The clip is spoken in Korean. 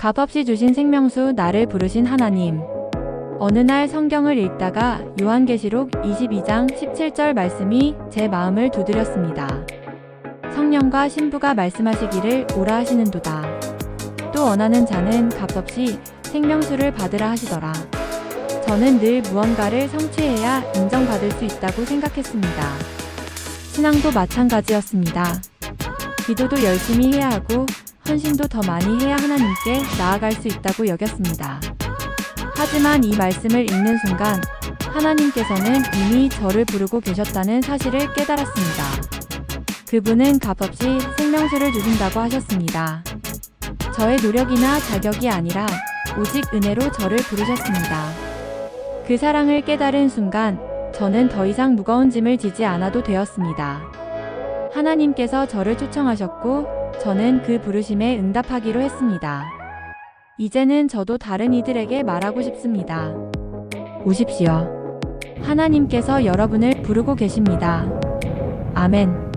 값없이 주신 생명수 나를 부르신 하나님. 어느 날 성경을 읽다가 요한계시록 22장 17절 말씀이 제 마음을 두드렸습니다. 성령과 신부가 말씀하시기를 오라 하시는도다. 또 원하는 자는 값없이 생명수를 받으라 하시더라. 저는 늘 무언가를 성취해야 인정받을 수 있다고 생각했습니다. 신앙도 마찬가지였습니다. 기도도 열심히 해야 하고 헌신도 더 많이 해야 하나님께 나아갈 수 있다고 여겼습니다. 하지만 이 말씀을 읽는 순간 하나님께서는 이미 저를 부르고 계셨다는 사실을 깨달았습니다. 그분은 값없이 생명수를 주신다고 하셨습니다. 저의 노력이나 자격이 아니라 오직 은혜로 저를 부르셨습니다. 그 사랑을 깨달은 순간 저는 더 이상 무거운 짐을 지지 않아도 되었습니다. 하나님께서 저를 초청하셨고 저는 그 부르심에 응답하기로 했습니다. 이제는 저도 다른 이들에게 말하고 싶습니다. 오십시오. 하나님께서 여러분을 부르고 계십니다. 아멘.